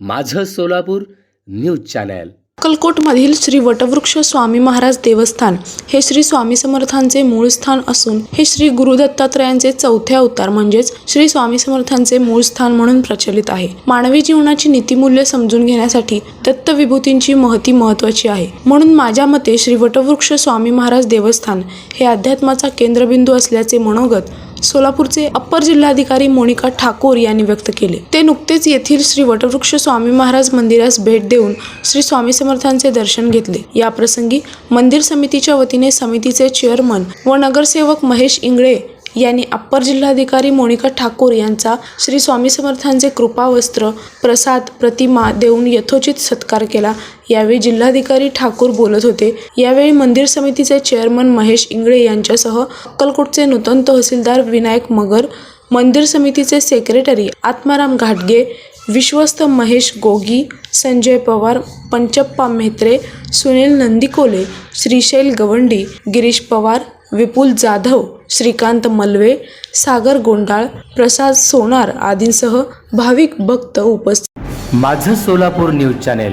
माझं Solapur news channel. अक्कलकोटमधील श्री वटवृक्ष स्वामी महाराज देवस्थान हे श्री स्वामी समर्थांचे मूळ स्थान असून हे श्री गुरु दत्तात्रयांचे चौथे अवतार म्हणजेच श्री स्वामी समर्थांचे मूळ स्थान म्हणून प्रचलित आहे. मानवी जीवनाची नीतिमूल्य समजून घेण्यासाठी दत्त विभूतींची महती महत्वाची आहे. म्हणून माझ्या मते श्री वटवृक्ष स्वामी महाराज देवस्थान हे अध्यात्माचा केंद्रबिंदू असल्याचे मनोगत सोलापूरचे अप्पर जिल्हाधिकारी मोनिका ठाकूर यांनी व्यक्त केले. ते नुकतेच येथील श्री वटवृक्ष स्वामी महाराज मंदिरास भेट देऊन श्री स्वामी समर्थांचे दर्शन घेतले. या प्रसंगी मंदिर समितीच्या वतीने समितीचे चेअरमन व नगरसेवक महेश इंगळे यांनी अप्पर जिल्हाधिकारी मोनिका ठाकूर यांचा श्री स्वामी समर्थांचे कृपावस्त्र प्रसाद प्रतिमा देऊन यथोचित सत्कार केला. यावेळी जिल्हाधिकारी ठाकूर बोलत होते. यावेळी मंदिर समितीचे चेअरमन महेश इंगळे यांच्यासह अक्कलकोटचे नूतन तहसीलदार विनायक मगर मंदिर समितीचे सेक्रेटरी आत्माराम घाटगे विश्वस्त महेश गोगी संजय पवार पंचप्पा म्हेत्रे सुनील नंदिकोले श्रीशैल गवंडी गिरीश पवार विपुल जाधव श्रीकांत मलवे सागर गोंडाळ प्रसाद सोनार आदींसह भाविक भक्त उपस्थित माझं सोलापूर न्यूज चॅनेल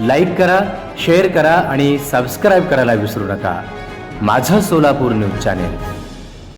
लाईक करा शेअर करा आणि सबस्क्राईब करायला विसरू नका. माझं सोलापूर न्यूज चॅनेल.